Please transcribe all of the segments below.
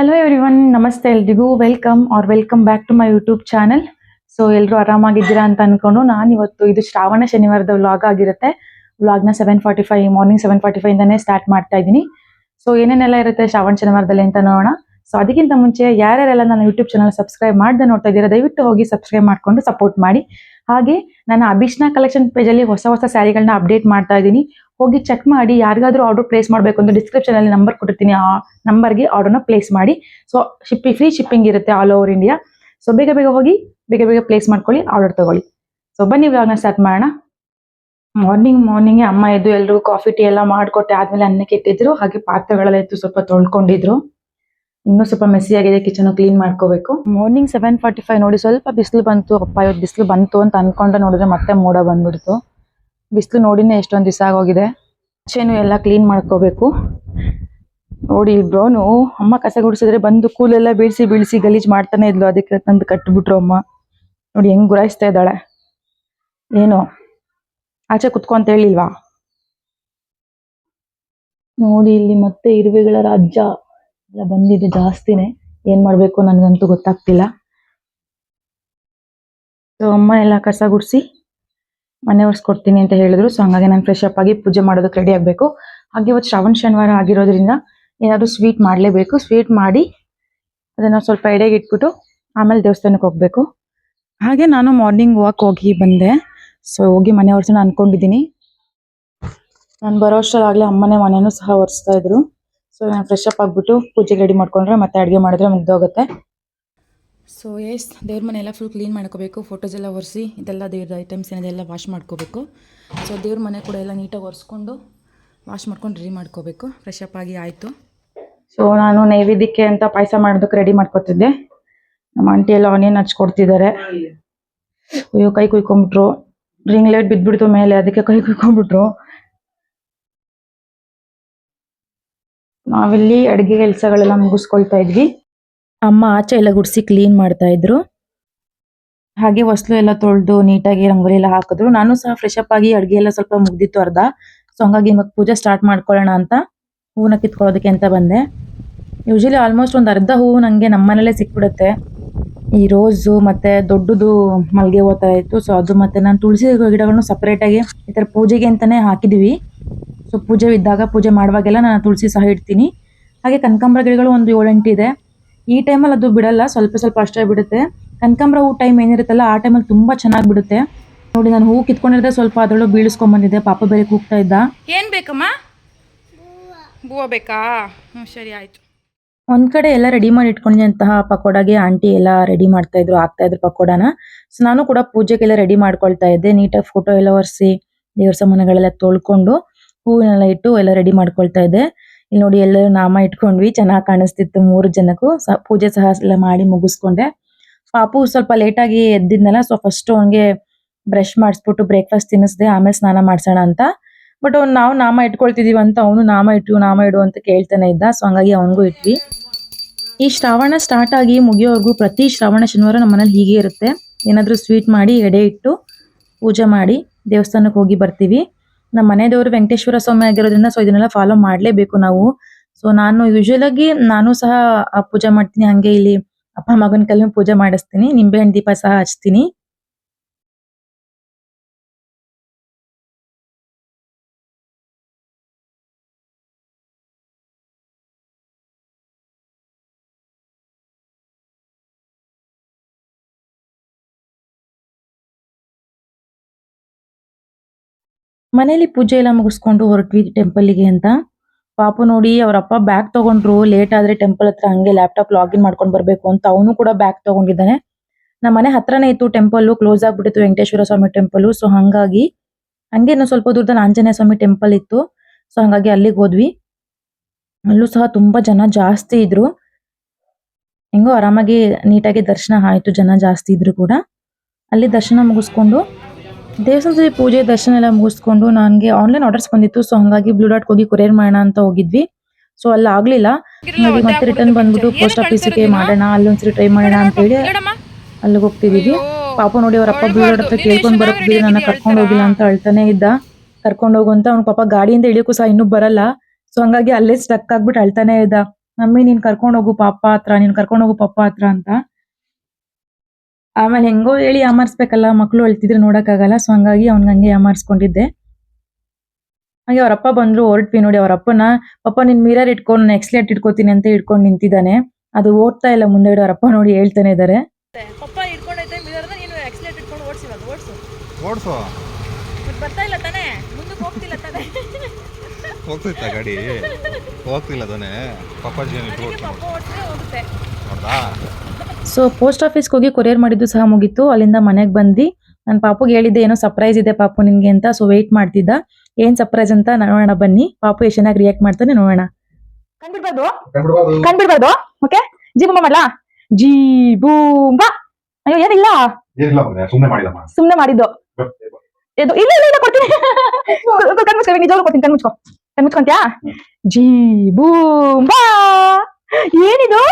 Hello every one ನಮಸ್ತೆ ಎಲ್ರಿಗೂ. Welcome or welcome back to my YouTube channel so ಎಲ್ಲರೂ ಆರಾಮಾಗಿದ್ದೀರಾ ಅಂತ ಅನ್ಕೊಂಡು ನಾನು ಇವತ್ತು ಇದು ಶ್ರಾವಣ ಶನಿವಾರದ ವ್ಲಾಗ್ ಆಗಿರುತ್ತೆ. ವ್ಲಾಗ್ನ seven forty five morning seven forty five ಇಂದಾನೆ ಸ್ಟಾರ್ಟ್ ಮಾಡ್ತಾ ಇದ್ದೀನಿ. ಸೊ ಏನೇನೆಲ್ಲ ಇರುತ್ತೆ ಶ್ರಾವಣ ಶನಿವಾರದಲ್ಲಿ ಅಂತ ನೋಡೋಣ. ಸೊ ಅದಕ್ಕಿಂತ ಮುಂಚೆ ಯಾರ್ಯಾರೆಲ್ಲ ನನ್ನ ಯೂಟ್ಯೂಬ್ ಚಾನಲ್ ಸಬ್ಸ್ಕ್ರೈಬ್ ಮಾಡದೆ ನೋಡ್ತಾ ಇದ್ದೀರಾ, ದಯವಿಟ್ಟು ಹೋಗಿ ಸಬ್ಸ್ಕ್ರೈಬ್ ಮಾಡಿಕೊಂಡು ಸಪೋರ್ಟ್ ಮಾಡಿ. ಹಾಗೆ ನನ್ನ ಅಭಿಷ್ಣ ಕಲೆಕ್ಷನ್ ಪೇಜಲ್ಲಿ ಹೊಸ ಹೊಸ ಸ್ಯಾರಿಗಳನ್ನ ಅಪ್ಡೇಟ್ ಮಾಡ್ತಾ ಇದ್ದೀನಿ. ಹೋಗಿ ಚೆಕ್ ಮಾಡಿ, ಯಾರಿಗಾದ್ರೂ ಆರ್ಡರ್ ಪ್ಲೇಸ್ ಮಾಡಬೇಕು ಅಂತ ಡಿಸ್ಕ್ರಿಪ್ಷನ್ ಅಲ್ಲಿ ನಂಬರ್ ಕೊಟ್ಟಿರ್ತೀನಿ. ಆ ನಂಬರ್ಗೆ ಆರ್ಡರ್ನ ಪ್ಲೇಸ್ ಮಾಡಿ. ಸೊ ಶಿಪ್ಪಿ ಫ್ರೀ ಶಿಪ್ಪಿಂಗ್ ಇರುತ್ತೆ ಆಲ್ ಓವರ್ ಇಂಡಿಯಾ ಸೊ ಬೇಗ ಬೇಗ ಹೋಗಿ, ಬೇಗ ಬೇಗ ಪ್ಲೇಸ್ ಮಾಡ್ಕೊಳ್ಳಿ ಆರ್ಡರ್ ತಗೊಳ್ಳಿ. ಸೊ ಬನ್ನಿ ವ್ಲಾಗ್ನ ಸ್ಟಾರ್ಟ್ ಮಾಡೋಣ. ಮಾರ್ನಿಂಗ್ ಮಾರ್ನಿಂಗ್ ಅಮ್ಮ ಎದ್ದು ಎಲ್ಲರೂ ಕಾಫಿ ಟೀ ಎಲ್ಲ ಮಾಡಿಕೊಟ್ಟೆ, ಆದ್ಮೇಲೆ ಅನ್ನಕ್ಕೆ ಇಟ್ಟಿದ್ರು ಹಾಗೆ ಪಾತ್ರೆಗಳೆಲ್ಲ ಇತ್ತು ಸ್ವಲ್ಪ ತೊಳ್ಕೊಂಡಿದ್ರು. ಇನ್ನೂ ಸ್ವಲ್ಪ ಮೆಸ್ಸಿ ಆಗಿದೆ ಕಿಚನ್ ಕ್ಲೀನ್ ಮಾಡ್ಕೋಬೇಕು. ಮಾರ್ನಿಂಗ್ ಸೆವೆನ್ ಫಾರ್ಟಿ ಫೈವ್ ನೋಡಿ ಸ್ವಲ್ಪ ಬಿಸಿಲು ಬಂತು, ಅಪ್ಪ ಇವತ್ತು ಬಿಸಿಲು ಬಂತು ಅಂತ ಅನ್ಕೊಂಡೆ ನೋಡಿದ್ರೆ ಮತ್ತೆ ಮೋಡ ಬಂದ್ಬಿಡ್ತು. ಬಿಸಿಲು ನೋಡಿನೇ ಎಷ್ಟೊಂದು ದಿವಸ ಆಗೋಗಿದೆ. ಆಚೆನೂ ಎಲ್ಲ ಕ್ಲೀನ್ ಮಾಡ್ಕೋಬೇಕು. ನೋಡಿ ಬ್ರೋನು ಅಮ್ಮ ಕಸ ಗುಡಿಸಿದ್ರೆ ಬಂದು ಕೂಲೆಲ್ಲ ಬೀಳ್ಸಿ ಬೀಳಿಸಿ ಗಲೀಜ್ ಮಾಡ್ತಾನೆ ಇದ್ಲು, ಅದಕ್ಕೆ ತಂದು ಕಟ್ಬಿಟ್ರು ಅಮ್ಮ. ನೋಡಿ ಹೆಂಗ್ ಗುರಾಯಿಸ್ತಾ ಇದ್ದಾಳೆ. ಏನು, ಆಚೆ ಕುತ್ಕೊ ಅಂತ ಹೇಳಿಲ್ವಾ? ನೋಡಿ ಇಲ್ಲಿ ಮತ್ತೆ ಇರುವೆಗಳ ರಾಜ್ಯ. ಎಲ್ಲ ಬಂದಿದೆ ಜಾಸ್ತಿನೇ. ಏನ್ ಮಾಡ್ಬೇಕು ನನಗಂತೂ ಗೊತ್ತಾಗ್ತಿಲ್ಲ. ಸೊ ಅಮ್ಮ ಎಲ್ಲ ಕಸ ಗುಡಿಸಿ ಮನೆ ಒರೆಸ್ಕೊಡ್ತೀನಿ ಅಂತ ಹೇಳಿದ್ರು. ಸೊ ಹಂಗಾಗಿ ನಾನು ಫ್ರೆಶ್ ಅಪ್ ಆಗಿ ಪೂಜೆ ಮಾಡೋದಕ್ಕೆ ರೆಡಿ ಆಗಬೇಕು. ಹಾಗೆ ಇವತ್ತು ಶ್ರಾವಣ ಶನಿವಾರ ಆಗಿರೋದ್ರಿಂದ ಏನಾದ್ರು ಸ್ವೀಟ್ ಮಾಡಲೇಬೇಕು. ಸ್ವೀಟ್ ಮಾಡಿ ಅದನ್ನ ಸ್ವಲ್ಪ ಎಡೆಗೆ ಇಟ್ಬಿಟ್ಟು ಆಮೇಲೆ ದೇವಸ್ಥಾನಕ್ಕೆ ಹೋಗ್ಬೇಕು. ಹಾಗೆ ನಾನು ಮಾರ್ನಿಂಗ್ ವಾಕ್ ಹೋಗಿ ಬಂದೆ. ಸೊ ಹೋಗಿ ಮನೆ ಒರೆಸೋಣ ಅನ್ಕೊಂಡಿದ್ದೀನಿ. ನಾನು ಬರೋ ಅಷ್ಟರಾಗ್ಲೇ ಅಮ್ಮನೇ ಮನೆನೂ ಸಹ ಒರೆಸ್ತಾ ಇದ್ರು. ಸೊ ನಾನು ಫ್ರೆಶ್ ಅಪ್ ಆಗಿಬಿಟ್ಟು ಪೂಜೆಗೆ ರೆಡಿ ಮಾಡ್ಕೊಂಡ್ರೆ ಮತ್ತೆ ಅಡುಗೆ ಮಾಡಿದ್ರೆ ಮುಗ್ದೋಗುತ್ತೆ. ಸೊ ಎಸ್ ದೇವ್ರ ಮನೆ ಎಲ್ಲ ಫುಲ್ ಕ್ಲೀನ್ ಮಾಡ್ಕೋಬೇಕು ಫೋಟೋಸ್ ಎಲ್ಲ ಒರೆಸಿ ಇದೆಲ್ಲ ದೇವ್ರ ಐಟಮ್ಸ್ ಏನಿದೆಲ್ಲ ವಾಶ್ ಮಾಡ್ಕೋಬೇಕು. ಸೊ ದೇವ್ರ ಮನೆ ಕೂಡ ಎಲ್ಲ ನೀಟಾಗಿ ಒರೆಸ್ಕೊಂಡು ವಾಶ್ ಮಾಡ್ಕೊಂಡು ರೆಡಿ ಮಾಡ್ಕೋಬೇಕು. ಫ್ರೆಶ್ ಅಪ್ ಆಗಿ ಆಯಿತು. ಸೊ ನಾನು ನೈವೇದ್ಯಕ್ಕೆ ಅಂತ ಪಾಯಸ ಮಾಡೋದಕ್ಕೆ ರೆಡಿ ಮಾಡ್ಕೊತಿದ್ದೆ. ನಮ್ಮ ಆಂಟಿ ಎಲ್ಲ ಆನಿಯನ್ ಹಚ್ಕೊಡ್ತಿದ್ದಾರೆ. ಅಯ್ಯೋ ಕೈ ಕುಯ್ಕೊಂಬಿಟ್ರು ರಿಂಗ್ ಲೈಟ್ ಬಿದ್ದುಬಿಡ್ತು ಮೇಲೆ ಅದಕ್ಕೆ ಕೈ ಕುಯ್ಕೊಂಬಿಟ್ರು ನಾವಿಲ್ಲಿ ಅಡುಗೆ ಕೆಲಸಗಳೆಲ್ಲ ಮುಗಿಸ್ಕೊಳ್ತಾ ಇದ್ವಿ. ಅಮ್ಮ ಆಚೆ ಎಲ್ಲ ಗುಡಿಸಿ ಕ್ಲೀನ್ ಮಾಡ್ತಾ ಇದ್ರು. ಹಾಗೆ ಹೊಸ್ಲು ಎಲ್ಲ ತೊಳೆದು ನೀಟಾಗಿ ರಂಗೋಲಿ ಎಲ್ಲ ಹಾಕಿದ್ರು. ನಾನು ಸಹ ಫ್ರೆಶ್ ಅಪ್ ಆಗಿ ಅಡುಗೆ ಎಲ್ಲ ಸ್ವಲ್ಪ ಮುಗ್ದಿತ್ತು ಅರ್ಧ. ಸೊ ಹಂಗಾಗಿ ಇವಾಗ ಪೂಜೆ ಸ್ಟಾರ್ಟ್ ಮಾಡ್ಕೊಳ್ಳೋಣ ಅಂತ ಹೂವನ್ನ ಕಿತ್ಕೊಳ್ಳೋದಕ್ಕೆ ಅಂತ ಬಂದೆ. ಯೂಶಲಿ ಆಲ್ಮೋಸ್ಟ್ ಒಂದು ಅರ್ಧ ಹೂವು ನನಗೆ ನಮ್ಮನೇಲೆ ಸಿಕ್ಬಿಡುತ್ತೆ. ಈ ರೋಸು ಮತ್ತೆ ದೊಡ್ಡದು ಮಲ್ಲಿಗೆ ಥರ ಇತ್ತು. ಸೊ ಅದು ಮತ್ತೆ ನಾನು ತುಳಸಿ ಗಿಡಗಳನ್ನು ಸಪ್ರೇಟಾಗಿ ಈ ಥರ ಪೂಜೆಗೆ ಅಂತಲೇ ಹಾಕಿದ್ವಿ. ಸೊ ಪೂಜೆ ಇದ್ದಾಗ ಪೂಜೆ ಮಾಡುವಾಗೆಲ್ಲ ನಾನು ತುಳಸಿ ಸಹ ಇಡ್ತೀನಿ. ಹಾಗೆ ಕನಕಾಂಬರ ಗಿಡಗಳು ಒಂದು ಏಳೆಂಟು ಇದೆ ಈ ಟೈಮಲ್ಲಿ ಅದು ಬಿಡಲ್ಲ ಸ್ವಲ್ಪ ಸ್ವಲ್ಪ ಅಷ್ಟೇ ಬಿಡುತ್ತೆ. ಕನಕಾಂಬರ ಹೂ ಟೈಮ್ ಏನಿರುತ್ತಲ್ಲ ಆ ಟೈಮಲ್ಲಿ ತುಂಬಾ ಚೆನ್ನಾಗಿ ಬಿಡುತ್ತೆ. ನೋಡಿ ನಾನು ಹೂ ಕಿತ್ಕೊಂಡಿದ್ದೆ ಸ್ವಲ್ಪ ಅದರಲ್ಲೂ ಬೀಳಿಸ್ಕೊಂಡ್ ಬಂದಿದ್ದೆ ಪಾಪ ಬೇರೆ ಕೂಗ್ತಾ ಇದ್ದ. ಏನ್ ಬೇಕಮ್ಮ? ಬೂವ ಬೇಕಾ? ಹ್ಞೂ ಸರಿ ಆಯ್ತು. ಒಂದ್ ಕಡೆ ಎಲ್ಲ ರೆಡಿ ಮಾಡಿ ಇಟ್ಕೊಂಡಿದ್ದಂತಹ ಪಕೋಡಾಗೆ ಆಂಟಿ ಎಲ್ಲ ರೆಡಿ ಮಾಡ್ತಾ ಇದ್ರು ಆಗ್ತಾ ಇದ್ರು ಪಕೋಡಾನ. ಸೊ ನಾನು ಕೂಡ ಪೂಜೆಗೆಲ್ಲ ರೆಡಿ ಮಾಡ್ಕೊಳ್ತಾ ಇದ್ದೆ ನೀಟಾಗಿ ಫೋಟೋ ಎಲ್ಲ ಒರೆಸಿ ದೇವ್ರ ಸಾಮಾನುಗಳೆಲ್ಲ ತೊಳ್ಕೊಂಡು. ಹೂವನ್ನೆಲ್ಲ ಇಟ್ಟು ಎಲ್ಲ ರೆಡಿ ಮಾಡ್ಕೊಳ್ತಾ ಇದ್ದೆ. ಇಲ್ಲಿ ನೋಡಿ ಎಲ್ಲರೂ ನಾಮ ಇಟ್ಕೊಂಡ್ವಿ, ಚೆನ್ನಾಗಿ ಕಾಣಿಸ್ತಿತ್ತು ಮೂರು ಜನಕ್ಕೂ. ಸ, ಪೂಜೆ ಸಹ ಎಲ್ಲ ಮಾಡಿ ಮುಗಿಸ್ಕೊಂಡೆ. ಪಾಪು ಸ್ವಲ್ಪ ಲೇಟಾಗಿ ಎದ್ದಿದ್ನಲ್ಲ ಸೊ ಫಸ್ಟ್ ಅವನಿಗೆ ಬ್ರಷ್ ಮಾಡಿಸ್ಬಿಟ್ಟು ಬ್ರೇಕ್ಫಾಸ್ಟ್ ತಿನ್ನಿಸ್ದೆ, ಆಮೇಲೆ ಸ್ನಾನ ಮಾಡ್ಸೋಣ ಅಂತ. ಬಟ್ ಅವ್ನು ನಾವು ನಾಮ ಇಟ್ಕೊಳ್ತಿದೀವಿ ಅಂತ ಅವನು ನಾಮ ಇಟ್ಟು, ನಾಮ ಇಡು ಅಂತ ಕೇಳ್ತಾನೆ ಇದ್ದ ಸೊ ಹಂಗಾಗಿ ಅವನಿಗೂ ಇಟ್ವಿ. ಈ ಶ್ರಾವಣ ಸ್ಟಾರ್ಟ್ ಆಗಿ ಮುಗಿಯೋವರೆಗೂ ಪ್ರತಿ ಶ್ರಾವಣ ಶನಿವಾರ ನಮ್ಮ ಮನೇಲಿ ಹೀಗೆ ಇರುತ್ತೆ. ಏನಾದರೂ ಸ್ವೀಟ್ ಮಾಡಿ ಎಡೆ ಇಟ್ಟು ಪೂಜೆ ಮಾಡಿ ದೇವಸ್ಥಾನಕ್ಕೆ ಹೋಗಿ ಬರ್ತೀವಿ. ನಮ್ಮ ಮನೆ ದೇವರು ವೆಂಕಟೇಶ್ವರ ಸ್ವಾಮಿ ಆಗಿರೋದ್ರಿಂದ ಸೊ ಇದನ್ನೆಲ್ಲ ಫಾಲೋ ಮಾಡಲೇಬೇಕು ನಾವು. ಸೊ ನಾನು ಯೂಶುವಲ್ ಆಗಿ ನಾನು ಸಹ ಪೂಜೆ ಮಾಡ್ತೀನಿ, ಹಂಗೆ ಇಲ್ಲಿ ಅಪ್ಪ ಮಗನ ಕಲ್ಲು ಪೂಜೆ ಮಾಡಿಸ್ತೀನಿ. ನಿಂಬೆಹಣ್ಣು ದೀಪ ಸಹ ಹಚ್ತೀನಿ. ಮನೇಲಿ ಪೂಜೆ ಎಲ್ಲ ಮುಗಿಸ್ಕೊಂಡು ಹೊರಟ್ವಿ ಟೆಂಪಲ್ಗೆ ಅಂತ. ಪಾಪು ನೋಡಿ ಅವರಪ್ಪ ಬ್ಯಾಗ್ ತಗೊಂಡ್ರು ಲೇಟ್ ಆದ್ರೆ ಟೆಂಪಲ್ ಹತ್ರ ಹಂಗೆ ಲ್ಯಾಪ್ಟಾಪ್ ಲಾಗಿನ್ ಮಾಡ್ಕೊಂಡು ಬರ್ಬೇಕು ಅಂತ ಅವನು ಕೂಡ ಬ್ಯಾಗ್ ತಗೊಂಡಿದ್ದಾನೆ. ನಮ್ಮ ಮನೆ ಹತ್ರನೇ ಇತ್ತು ಟೆಂಪಲ್ ಕ್ಲೋಸ್ ಆಗ್ಬಿಟ್ಟಿತ್ತು ವೆಂಕಟೇಶ್ವರ ಸ್ವಾಮಿ ಟೆಂಪಲ್ ಸೊ ಹಂಗಾಗಿ ಹಂಗೆ ಇನ್ನೂ ಸ್ವಲ್ಪ ದೂರದಲ್ಲಿ ಆಂಜನೇಯ ಸ್ವಾಮಿ ಟೆಂಪಲ್ ಇತ್ತು. ಸೊ ಹಂಗಾಗಿ ಅಲ್ಲಿಗೆ ಹೋದ್ವಿ. ಅಲ್ಲೂ ಸಹ ತುಂಬಾ ಜನ ಜಾಸ್ತಿ ಇದ್ರು. ಹೆಂಗೋ ಆರಾಮಾಗಿ ನೀಟಾಗಿ ದರ್ಶನ ಆಯ್ತು, ಜನ ಜಾಸ್ತಿ ಇದ್ರು ಕೂಡ. ಅಲ್ಲಿ ದರ್ಶನ ಮುಗಿಸ್ಕೊಂಡು ದೇವಸ್ಥಾನದಲ್ಲಿ ಪೂಜೆ ದರ್ಶನ ಎಲ್ಲ ಮುಗಿಸ್ಕೊಂಡು ನನಗೆ ಆನ್ಲೈನ್ ಆರ್ಡರ್ಸ್ ಬಂದಿತ್ತು. ಸೊ ಹಂಗಾಗಿ ಬ್ಲೂ ಡಾಟ್ ಹೋಗಿ ಕೊರಿಯರ್ ಮಾಡೋಣ ಅಂತ ಹೋಗಿದ್ವಿ. ಸೊ ಅಲ್ಲಿ ಆಗ್ಲಿಲ್ಲ. ಹಾಗಾಗಿ ಮತ್ತೆ ರಿಟರ್ನ್ ಬಂದ್ಬಿಟ್ಟು ಪೋಸ್ಟ್ ಆಫೀಸಿಗೆ ಮಾಡೋಣ ಅಲ್ಲೊಂದ್ಸರಿ ಟ್ರೈ ಮಾಡೋಣ ಅಂತ ಹೇಳಿ ನೋಡಮ್ಮ ಅಲ್ಲಿಗೆ ಹೋಗ್ತಿದೀವಿ. ಪಾಪ ನೋಡಿ ಅವ್ರ ಅಪ್ಪ ಬ್ಲೂ ಡಾಟ್ ಹತ್ರ ಕೇಳ್ಕೊಂಡು ಬರೋಕ್ಕೆ ನನ್ನ ಕರ್ಕೊಂಡು ಹೋಗಿಲ್ಲ ಅಂತ ಅಳ್ತಾನೆ. ಇದ್ದ. ಕರ್ಕೊಂಡು ಹೋಗು ಅಂತ ಅವ್ನ ಪಾಪ ಗಾಡಿಯಿಂದ ಇಳಿಯೋಕ್ಕೂ ಸಹ ಇನ್ನೂ ಬರಲ್ಲ. ಸೊ ಹಂಗಾಗಿ ಅಲ್ಲೇ ಸ್ಟಕ್ ಆಗ್ಬಿಟ್ಟು ಅಳ್ತಾನೆ ಇದ್ದ. ಮಮ್ಮಿ ನೀನ್ ಕರ್ಕೊಂಡು ಹೋಗು ಪಾಪ ಹತ್ರ ನೀನ್ ಕರ್ಕೊಂಡು ಹೋಗು ಪಾಪ ಹತ್ರ ಅಂತ. ಆಮೇಲೆ ಹೆಂಗೋ ಹೇಳಿ ಯಾಮಾರಿಸ್ಬೇಕಲ್ಲ ಮಕ್ಳು ಅಳ್ತಿದ್ರೆ ನೋಡೋಕ್ಕಾಗಲ್ಲ ಸೊ ಹಂಗಾಗಿ ಅವ್ನಿಗೆ ಹಂಗೆ ಯಾಮಾರ್ಸ್ಕೊಂಡಿದ್ದೆ. ಹಾಗೆ ಅವರಪ್ಪ ಅಪ್ಪ ಬಂದ್ರು ಹೊರಟ್ವಿ ನೋಡಿ ಅವ್ರ ಅಪ್ಪನ ಪಪ್ಪ ನಿನ್ ಮಿರರ್ ಇಟ್ಕೊಂಡು ನಾನು ಎಕ್ಸ್ಲೇಟ್ ಇಟ್ಕೋತೀನಿ ಅಂತ ಇಟ್ಕೊಂಡು ನಿಂತಿದ್ದಾನೆ. ಅದು ಓದ್ತಾ ಇಲ್ಲ ಮುಂದೆ ಅವರಪ್ಪ ನೋಡಿ ಹೇಳ್ತಾನೆ ಇದ್ದಾರೆ ಪಪ್ಪ ಇಟ್ಕೊಂಡೈತೆ ನೀನು ಎಕ್ಸ್ಲೇಟ್ ಇಟ್ಕೊಂಡು ಓಡಿಸಿ ಇವಾಗ ಓಡಿಸು. ಓಡಿಸು. ಬರ್ತಾ ಇಲ್ಲ ತಾನೇ ಮುಂದಕ್ಕೆ ಹೋಗ್ತಿಲ್ಲ ತಾನೆ. ಹೋಗ್ತೈತಾ ಗಾಡಿ? ಹೋಗ್ತಿಲ್ಲ ತಾನೆ ಪಪ್ಪ ಓಡಿಸಿದ್ರೆ ಹೋಗುತ್ತೆ. ನೋಡ್ದಾ ಸೊ ಪೋಸ್ಟ್ ಆಫೀಸ್ಗೆ ಹೋಗಿ ಕೊರಿಯರ್ ಮಾಡಿದ್ದು ಸಹ ಮುಗೀತು. ಅಲ್ಲಿಂದ ಮನೆಗೆ ಬಂದು ನನ್ನ ಪಾಪುಗೆ ಹೇಳಿದ್ದೆ ಏನೋ ಸರ್ಪ್ರೈಸ್ ಇದೆ ಪಾಪು ನಿನಗೆ ಅಂತ ಸೊ ವೆಯ್ಟ್ ಮಾಡ್ತಿದ್ದ. ಏನ್ ಸರ್ಪ್ರೈಸ್ ಅಂತ ನೋಡೋಣ ಬನ್ನಿ. ಪಾಪು ಎಷ್ಟು ಚೆನ್ನಾಗಿ ರಿಯಾಕ್ಟ್ ಮಾಡ್ತಾನೆ ನೋಡೋಣ. ಕಂಡ್ಬಿಡ್ಬಾರ್ದು? ಕಂಡ್ಬಿಡ್ಬಾರ್ದು. ಓಕೆ ಜಿ ಬೂಂಬ ಮಾಡ್ಲಾ? ಜಿ ಬೂಂಬ ಅಯ್ಯೋ ಏನಿಲ್ಲ? ಏನಿಲ್ಲ ಸುಮ್ಮನೆ ಮಾಡಿದಮ್ಮ. ಸುಮ್ನೆ ಮಾಡಿದ್ದು. ಇದು ಇಲ್ಲ ಇಲ್ಲ ಕೊಡ್ತೀನಿ. ಕಣ್ಮುಚ್ಕೊ ನಿಜವಾಗ್ಲೂ ಕೊಡ್ತೀನಿ ಕಣ್ಮುಚ್ಕೊ ಕಣ್ಮುಚ್ಕೊಂತ್ಯಾ ಜೀ ಬೂಂಬಾ ಏನಿದು?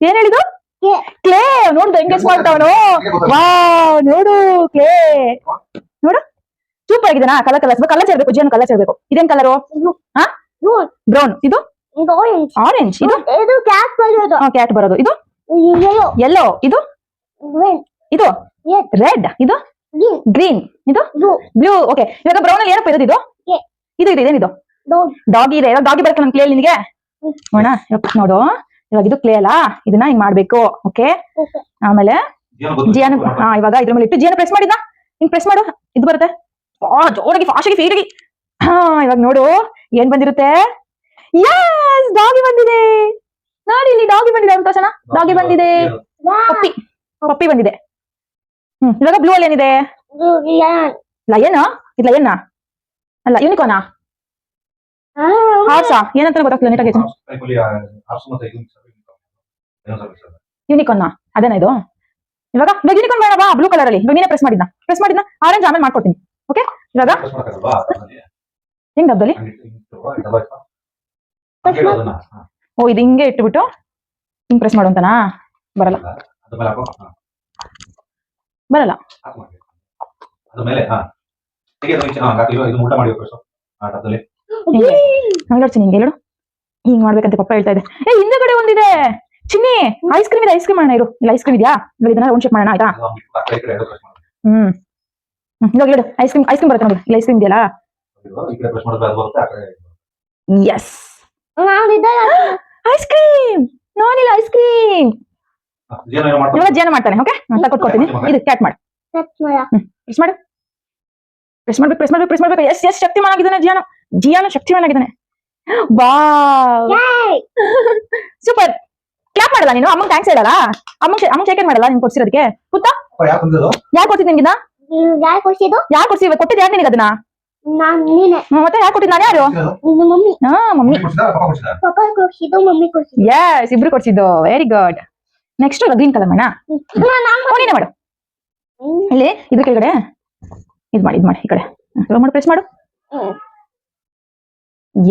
ಏನ್ ಹೇಳಿದು ಕ್ಲೇ ನೋಡ್ದು ಹೆಂಗ್ ಗೆಸ್ ಮಾಡ್ತಾವನು ವಾ ನೋಡು ಕ್ಲೇ. ನೋಡು. ಸೂಪರ್ ಆಗಿದೆನಾ ಕಲರ್ ಕಲರ್ ಕಲರ್ ಸೇರ್ಬೇಕು. ಜೇನು ಕಲರ್ ಸೇರ್ಬೇಕು. ಇದೇನ್ ಕಲರು ಹಾ? ಬ್ರೌನ್ ಇದು. ಆರೆಂಜ್ ಇದು? ಕ್ಯಾಟ್ ಬರೋದು. ಕ್ಯಾಟ್ ಬರೋದು. ಇದು? ಎಲ್ಲೋ ಯೆಲ್ಲೋ ಇದು? ಇದು. ರೆಡ್ ಇದು? ಗ್ರೀನ್ ಇದು? ಬ್ಲೂ ಓಕೆ ಇವಾಗ ಬ್ರೌನ್ ಅಲ್ಲಿ ಏನಪ್ಪ ಇರೋದು ಇದು. ಇದು ಇದು ಇದೇನಿದು? ಡಾಗಿ ಇದೆ. ಇವಾಗ ಡಾಗಿ ಬರುತ್ತೆ ನಮ್ ಕ್ಲೇ ನಿನಗೆ. ನೋಡ ನೋಡು. ಇವಾಗ ಇದು ಕ್ಲೇ ಅಲ್ಲ? ಇದನ್ನ ಹಿಂಗ್ ಮಾಡ್ಬೇಕು ಓಕೆ ಆಮೇಲೆ ಜಿಯಾನು ಹಾ ಇವಾಗ ಇದ್ರ ಮೇಲೆ ಇಟ್ಟು ಜಿಯಾನ ಪ್ರೆಸ್ ಮಾಡಿದ್ನ? ಹಿಂಗ್ ಪ್ರೆಸ್ ಮಾಡು ಇದು ಬರುತ್ತೆ. ಆ ಜೋರಾಗಿ ಫಾಸ್ಟ್ ಆಗಿ ಫೀಡ್ ಆಗಿ. ಹಾ ಇವಾಗ ನೋಡು ಏನ್ ಬಂದಿರುತ್ತೆ? ಯಸ್ ಡಾಗಿ ಬಂದಿದೆ. ನೋಡಿ ಇಲ್ಲಿ ಡಾಗಿ ಬಂದಿದೆ ಅಂತ ತೋರ್ಸೋಣ ಡಾಗಿ ಬಂದಿದೆ. ಪಪ್ಪಿ ಪಪ್ಪಿ ಬಂದಿದೆ. ಹ್ಮ್ ಇವಾಗ ಬ್ಲೂ ಅಲ್ಲಿ ಏನಿದೆ? Blue, lion. ಲಯನ್ ಇದು ಲಯನ್ನ ಅಲ್ಲ ಯೂನಿಕಾರ್ನಾ ಹಾರ್ಸಾ ಏನಂತ ಗೊತ್ತಾಗ್ತಿಲ್ಲ ನೀಟಾಗಿ ಯೂನಿಕಾರ್ನ ಅದೇನಾ ಇದು? ಇವಾಗ? ಇವಾಗ ಯೂನಿಕಾರ್ನ್ ಬೇಡ ಬಾ ಬ್ಲೂ ಕಲರ್ ಅಲ್ಲಿ. ಇವಾಗ ನೀನೇ ಪ್ರೆಸ್ ಮಾಡಿದ್ನ? ಪ್ರೆಸ್ ಮಾಡಿದ್ನ? ಆರೆಂಜ್ ಆಮೇಲೆ ಮಾಡ್ಕೊಡ್ತೀನಿ. ಓಕೆ ಇವಾಗ ಹೆಂಗ್ ಡಬ್ಬಲ್ಲಿ? ಓ ಇದು ಹಿಂಗೆ ಇಟ್ಬಿಟ್ಟು ಹಿಂಗ್ ಪ್ರೆಸ್ ಮಾಡು ಅಂತನಾ ಬರಲ್ಲ. ಬರಲ್ಲ ಹಾ. ಹೀಗೆ ಅದು ಈಚೆ- ಹಾ, ಹಾಕಿ, ಇದು ಊಟ ಮಾಡಿ first. ಆ ಡಬ್ಬದಲ್ಲಿ. ನೋಡ್ತೀನಿ ಹಿಂಗೆ ಹೇಳು ಹಿಂಗ್ ಮಾಡ್ಬೇಕಂತ ಪಪ್ಪ ಹೇಳ್ತಾ ಇದೆ. ಏ ಹಿಂದೆಗಡೆ ಒಂದಿದೆ. ಚಿನ್ನಿ ಐಸ್ ಕ್ರೀಮ್ ಇದೆ ಐಸ್ ಕ್ರೀಮ್ ಮಾಡೋಣ ಇರು. ಇಲ್ಲ ಐಸ್ ಕ್ರೀಮ್ ಇದೆಯಾ? ಇಲ್ಲ ಇದನ್ನ ರೌಂಡ್ ಶೇಪ್ ಮಾಡೋಣ ಆಯ್ತಾ. ಹ್ಮ್. ಇವಾಗ ಹೇಳು ಐಸ್ ಕ್ರೀಮ್ ಐಸ್ ಕ್ರೀಮ್ ಬರುತ್ತೆ ನೋಡಿ. ಇಲ್ಲ ಐಸ್ ಕ್ರೀಮ್ ಇದೆಯಲ್ಲ? ಎಸ್ ಐಸ್ ಕ್ರೀಮ್ ನೋಡಿಲ್ಲ ಐಸ್ ಕ್ರೀಮ್ ಜೇನು ಇವಾಗ ಜೇನ ಮಾಡ್ತಾನೆ ಓಕೆ ಅಂತ ಕೊಟ್ಕೊಡ್ತೀನಿ ಇದು ಕ್ಯಾಟ್ ಮಾಡು. ಪ್ರೆಸ್ ಮಾಡು. ಪ್ರೆಸ್ ಮಾಡ್ಬೇಕು ಪ್ರೆಸ್ ಮಾಡ್ಬೇಕು ಪ್ರೆಸ್ ಮಾಡ್ಬೇಕು. ಎಸ್ ಎಸ್ ಶಕ್ತಿ ಆಗಿದ್ದಾನೆ ಜಿಯಾನು ಜಿಯಾನು ಶಕ್ತಿಮಾನ್ ಆಗಿದ್ದಾನೆ ಬಾ! ಸೂಪರ್ ಕ್ಲಾಪ್ ಮಾಡಲ್ಲ ನೀನು? ಅಮ್ಮಂಗ್ ಥ್ಯಾಂಕ್ಸ್ ಹೇಳಲ್ಲ? ಅಮ್ಮಂಗ್ ಅಮ್ಮಂಗ್ ಚೇಕನ್ ಮಾಡಲ್ಲ ನೀನ್ ಕೊಡ್ಸಿರೋದಕ್ಕೆ? ಪುತ್ತ ಯಾಕ್? ಯಾರು ಕೊಡ್ತಿದ್ ನಿನ್ಗಿನ್ನ ನೀನು ಯಾರು ಕೊಡ್ಸಿದ್ದು? ಯಾರು ಕೊಡ್ಸಿ ಕೊಟ್ಟಿದ್ ಯಾರು ನಿನಗೆ ಅದನ್ನ? ನಾನು ನೀನೆ. ಮತ್ತೆ ಯಾರು ಕೊಟ್ಟಿದ್ ನಾನು ಯಾರು? ಮಮ್ಮಿ. ಹಾ ಮಮ್ಮಿ. ಇಬ್ರು ಕೊಡ್ಸಿದ್ದು. Very good next green colour ನಾನು ನೀನೇ ಮಾಡು. ಇಲ್ಲಿ ಇದ್ರ ಕೆಳಗಡೆ. ಇದ್ ಮಾಡಿ ಇದ್ ಮಾಡಿ ಈ ಕಡೆ. ಹ್ಮ್, ಮಾಡು ಪ್ರೆಸ್ ಮಾಡು.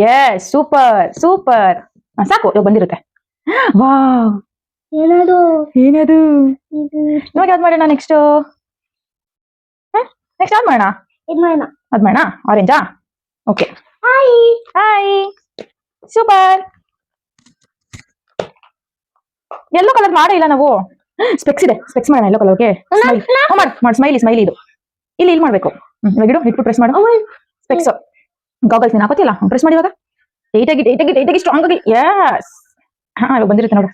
ಎಸ್ ಸೂಪರ್ ಸೂಪರ್ ಸಾಕು ಇವಾಗ ಬಂದಿರುತ್ತೆ ವಾವ್ ಏನದು ಏನದು ಇವಾಗ ಯಾವ್ದು ಮಾಡೋಣ ನೆಕ್ಸ್ಟ್ ನೆಕ್ಸ್ಟ್ ಯಾವ್ದು ಮಾಡೋಣ ಇದು ಮಾಡೋಣ ಅದ್ ಮಾಡೋಣ ಆರೆಂಜಾ okay hi hi super yellow colour ಮಾಡೋ ಇಲ್ಲ ನಾವು ಸ್ಪೆಕ್ಸ್ ಇದೆ ಸ್ಪೆಕ್ಸ್ ಮಾಡೋಣ ಎಲ್ಲೋ ಕಲರ್ ಓಕೆ ಸ್ಮೈಲ್ ಮಾಡು ಮಾಡು ಸ್ಮೈಲಿ ಸ್ಮೈಲಿ ಇದು ಇಲ್ಲಿ ಇಲ್ಲಿ ಮಾಡಬೇಕು ಇವಾಗಿಡು ಇಟ್ಬಿಟ್ಟು ಪ್ರೆಸ್ ಮಾಡು ಸ್ಪೆಕ್ಸ್ ಗಾಗಲ್ಸ್ ನೀನು ಹಾಕೋತಿಲ್ಲ ಪ್ರೆಸ್ ಮಾಡಿ ಇವಾಗ. ಏಟ್ ಆಗಿ ಏಟ್ ಆಗಿ ಟೈಟ್ ಆಗಿ ಸ್ಟ್ರಾಂಗ್ ಆಗಿ ಯಸ್ ಹಾ ಇವಾಗ ಬಂದಿರುತ್ತೆ ನೋಡು.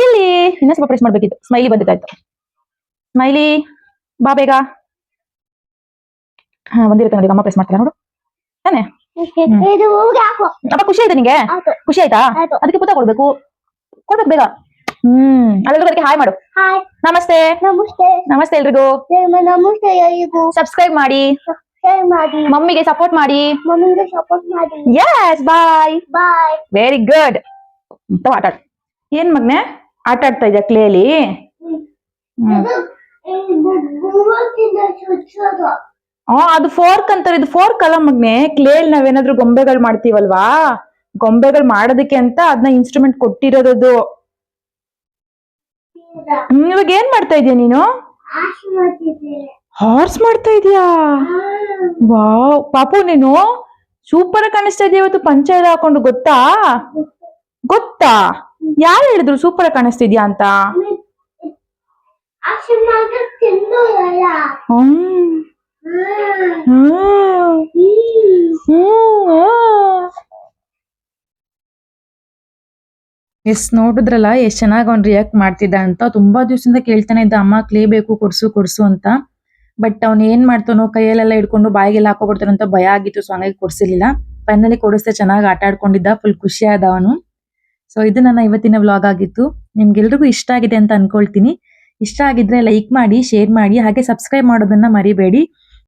ಇಲ್ಲಿ ಇನ್ನೂ ಸ್ವಲ್ಪ ಪ್ರೆಸ್ ಮಾಡ್ಬೇಕಿತ್ತು. ಸ್ಮೈಲಿ ಬಂದಿದ್ದಾಯ್ತು. ಸ್ಮೈಲಿ ಬಾ ಬೇಗ. ಹಾ ಬಂದಿರುತ್ತೆ ನೋಡಿ ಅಮ್ಮ ಪ್ರೆಸ್ ಮಾಡ್ತಾರೆ ನೋಡು. ತಾನೆ? ಅಪ್ಪ ಖುಷಿ ಆಯ್ತಾ ನಿಂಗೆ? ಖುಷಿ ಆಯ್ತಾ? ಅದಕ್ಕೆ ಪುತ್ತ ಕೊಡ್ಬೇಕು. ಕೊಡ್ಬೇಕು ಬೇಗ. ಹ್ಮ್. ಅಲ್ಲೆಲ್ರಿಗೂ ಹಾಯ್ ಮಾಡು. ನಮಸ್ತೆ. ನಮಸ್ತೆ. ಎಲ್ರಿಗೂ. ಸಬ್ಸ್ಕ್ರೈಬ್ ಮಾಡಿ. ಶೇರ್ ಮಾಡಿ. ಮಮ್ಮಿಗೆ ಸಪೋರ್ಟ್ ಮಾಡಿ. ಮಮ್ಮಿಗೆ ಸಪೋರ್ಟ್ ಮಾಡಿ. Yes bye bye very good ತಗೋ ಆಟ. ಏನ್ ಮಗ್ನೆ? ಆಟ ಆಡ್ತಾ ಇದ್ಯಾ ಕ್ಲೇಲಿ ಆ ಅದು ಫೋರ್ಕ್ ಅಂತಾರೆ. ಇದು ಫೋರ್ಕ್ ಅಲ್ಲ ಮಗ್ನೆ. ಕ್ಲೇಲ್ ನಾವೇನಾದ್ರೂ ಗೊಂಬೆಗಳು ಮಾಡ್ತೀವಲ್ವಾ? ಗೊಂಬೆಗಳು ಮಾಡೋದಕ್ಕೆ ಅಂತ ಅದನ್ನ ಇನ್ಸ್ಟ್ರೂಮೆಂಟ್ ಕೊಟ್ಟಿರೋದು ಹ್ಮ್, ಇವಾಗ ಏನ್ ಮಾಡ್ತಾ ಇದೀಯ ನೀನು? ಹಾರ್ಸ್ ಮಾಡ್ತಾ ಇದೀಯಾ? ವಾವ್ ಪಾಪು ನೀನು ಸೂಪರ್ ಕಾಣಿಸ್ತಾ ಇದೀಯ ಇವತ್ತು? ಪಂಚ ಎಲ್ಲ ಹಾಕೊಂಡು ಗೊತ್ತಾ? ಗೊತ್ತಾ? ಯಾರು ಹೇಳಿದ್ರು ಸೂಪರ್ ಕಾಣಿಸ್ತಿದ್ಯಾ ಅಂತ. ಎಸ್ ನೋಡಿದ್ರಲ್ಲ ಎಷ್ಟ್ ಚೆನ್ನಾಗಿ ಅವ್ನು ರಿಯಾಕ್ಟ್ ಮಾಡ್ತಿದ್ದ ಅಂತ. ತುಂಬಾ ದಿವಸದಿಂದ ಕೇಳ್ತಾನೆ ಇದ್ದ ಅಮ್ಮ ಕ್ಲೇ ಬೇಕು ಕೊಡ್ಸು ಕೊಡ್ಸು ಅಂತ. ಬಟ್ ಅವ್ನು ಏನ್ ಮಾಡ್ತಾನೋ ಕೈಯಲ್ಲೆಲ್ಲ ಹಿಡ್ಕೊಂಡು ಬಾಯಿಗೆಲ್ಲ ಹಾಕೋಬಿಡ್ತಾನೋ ಅಂತ ಭಯ ಆಗಿತ್ತು ಸೊ ಹಂಗಾಗಿ ಕೊಡ್ಸಿರ್ಲಿಲ್ಲ. ಫೈನಲಿ ಕೊಡಿಸ್ದೆ, ಚೆನ್ನಾಗಿ ಆಟ ಆಡ್ಕೊಂಡಿದ್ದ ಫುಲ್ ಖುಷಿ ಆದ ಅವನು. ಸೊ ಇದು ನನ್ನ ಇವತ್ತಿನ ವ್ಲಾಗ್ ಆಗಿತ್ತು. ನಿಮ್ಗೆಲ್ರಿಗೂ ಇಷ್ಟ ಆಗಿದೆ ಅಂತ ಅನ್ಕೊಳ್ತೀನಿ. ಇಷ್ಟ ಆಗಿದ್ರೆ ಲೈಕ್ ಮಾಡಿ ಶೇರ್ ಮಾಡಿ, ಹಾಗೆ ಸಬ್ಸ್ಕ್ರೈಬ್ ಮಾಡೋದನ್ನ ಮರಿಬೇಡಿ.